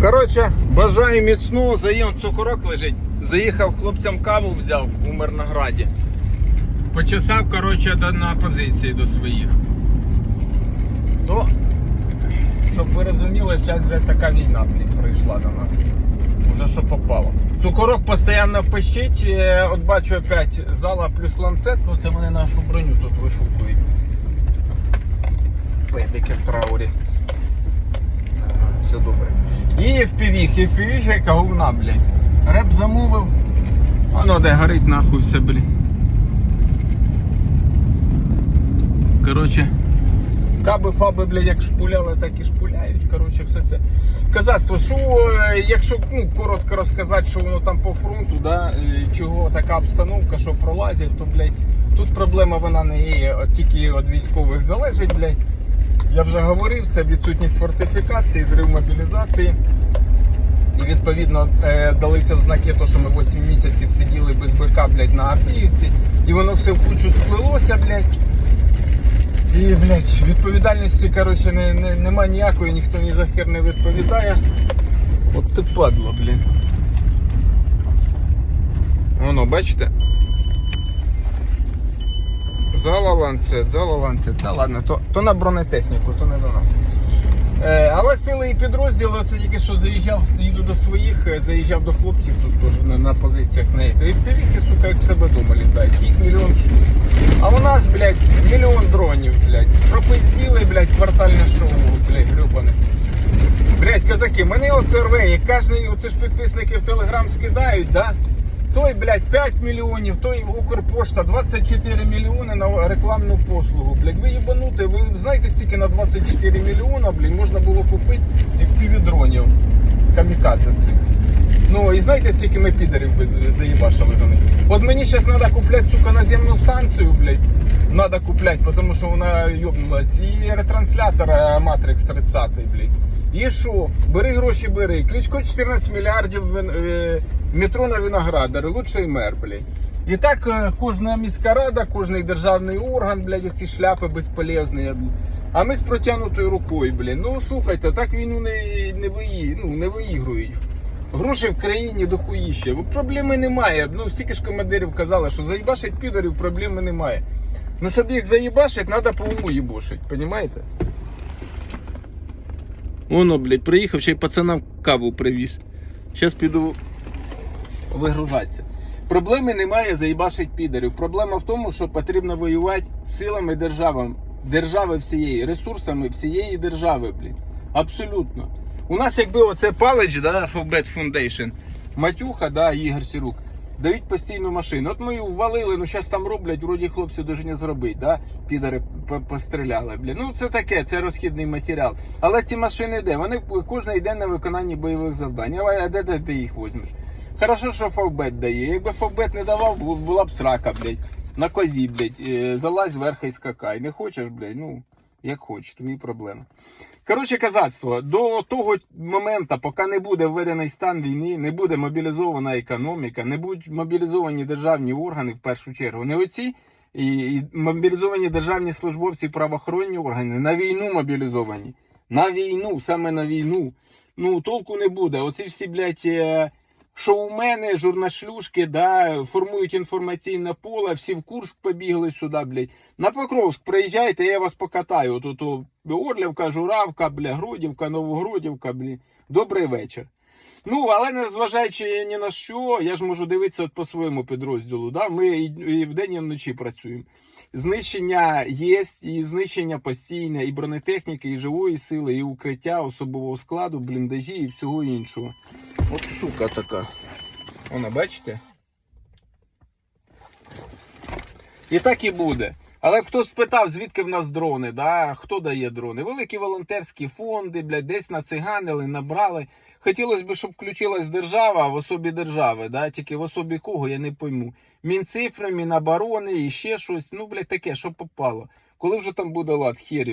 Коротше, бажаю міцного, заїм цукорок лежить. Заїхав хлопцям каву взяв у Мирнограді. Почесав, коротше, на позиції до своїх. То, щоб ви розуміли, зараз така війна, прийшла до нас. Уже що попало. Цукорок постійно пищить, е, от бачу опять зала плюс ланцет, ну це вони нашу броню тут вишукують. Педики в траурі. І і в яка говна, блядь. Реп замовив. Воно де горить нахуй все, блядь. Коротше. Каби фаби, блядь, як шпуляли, так і шпуляють. Коротше, все це. Казацтво, що, е, якщо ну, коротко розказати, що воно там по фронту, да, е, чого така обстановка, що пролазять, то, блядь, тут проблема вона не є тільки від військових залежить, блядь. Я вже говорив, це відсутність фортифікації, зрив мобілізації. І відповідно е, далися в знаки, то, що ми 8 місяців сиділи без БК, блядь, на Авдіївці. І воно все в кучу сплилося, блядь. І, блядь, відповідальності, коротше, не, не, нема ніякої, ніхто ні за хер не відповідає. От ти падло, блін. Воно, бачите? Зала ланцет, зала ланцет. Та ладно, то, то на бронетехніку, то не до нас. Е, але сили і підрозділи, це тільки що заїжджав, їду до своїх, е, заїжджав до хлопців тут теж на, на позиціях неї. І в півіхи, сука, як в себе вдома літають. Їх мільйон штук. А у нас, блядь, мільйон дронів, блядь. Пропизділи, блядь, квартальне шоу, блядь, грюбане. Блядь, казаки, мене оце рве, як кожний, оце ж підписники в Телеграм скидають, да? Той, блядь, 5 мільйонів, той Укрпошта 24 мільйони на рекламну послугу. Блядь, ви їбанути, ви знаєте, стільки на 24 мільйона, блядь, можна було купити і в півдронів камікадзе цих. Ну і знаєте, скільки ми підерів би заїбашили за них? От мені зараз треба купляти, сука, наземну станцію, блядь. Надо купляти, тому що вона йобнулась. І ретранслятор е, Matrix 30, блядь. І що? Бери гроші, бери. Кличко 14 мільярдів е, метро на виноградар, лучший мер, блядь. І так е, кожна міська рада, кожний державний орган, блядь, оці шляпи безполезні. А ми з протягнутою рукою, блядь. Ну слухайте, так війну не, не, виї, ну, не виігрують. Грошей в країні дохуїще. Проблеми немає. Ну, стільки ж командирів казали, що заїбашить підарів проблеми немає. Ну, щоб їх заїбашить, треба по уму їбошить, понімаєте? Воно, блядь, приїхав, ще й пацанам каву привіз. Зараз піду вигружатися. Проблеми немає заїбашить підарів. Проблема в тому, що потрібно воювати силами держави, держави всієї, ресурсами всієї держави, блін. Абсолютно. У нас якби оце палич, да, Фовбет Foundation, Матюха, да, Ігор Сірук, дають постійну машину. От ми її ввалили, ну зараз там роблять, вроді хлопці дуже не зробить, да? Підари постріляли, блін. Ну це таке, це розхідний матеріал. Але ці машини де? Вони кожен йде на виконання бойових завдань. А де, де ти їх візьмеш? Хорошо, що Фавбет дає. Якби Фавбет не давав, була б срака, блядь. На козі, блядь, е, залазь верха і скакай. Не хочеш, блядь, ну, як хочеш, твої проблеми. Коротше, казацтво, до того моменту, поки не буде введений стан війни, не буде мобілізована економіка, не будуть мобілізовані державні органи в першу чергу. Не оці і, і мобілізовані державні службовці, правоохоронні органи на війну мобілізовані. На війну, саме на війну. Ну, толку не буде. Оці всі, блядь, е, шоумени, журнашлюшки, да, формують інформаційне поле, всі в Курск побігли сюди, блядь. На Покровськ приїжджайте, я вас покатаю. От, Орлівка, Журавка, бля, Грудівка, Новогрудівка, блядь. Добрий вечір. Ну, але незважаючи ні на що, я ж можу дивитися от по своєму підрозділу. Да? Ми і, і вдень, і вночі працюємо. Знищення є, і знищення постійне, і бронетехніки, і живої сили, і укриття, особового складу, бліндажі і всього іншого. От сука така. Вона, бачите? І так і буде. Але хтось спитав, звідки в нас дрони, да? хто дає дрони? Великі волонтерські фонди, блядь, десь нациганили, набрали. Хотілося б, щоб включилась держава в особі держави, да? тільки в особі кого, я не пойму. Мінцифри, Міноборони і ще щось. Ну, блядь, таке, що попало. Коли вже там буде лад, хер.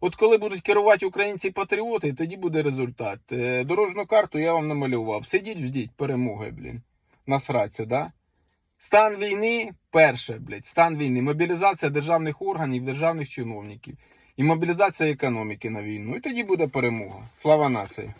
От коли будуть керувати українці-патріоти, тоді буде результат. Е, Дорожну карту я вам намалював. Сидіть, ждіть перемоги, блін. Насраться, да? Стан війни перше, блядь, стан війни. Мобілізація державних органів, державних чиновників. І мобілізація економіки на війну. І тоді буде перемога. Слава нації.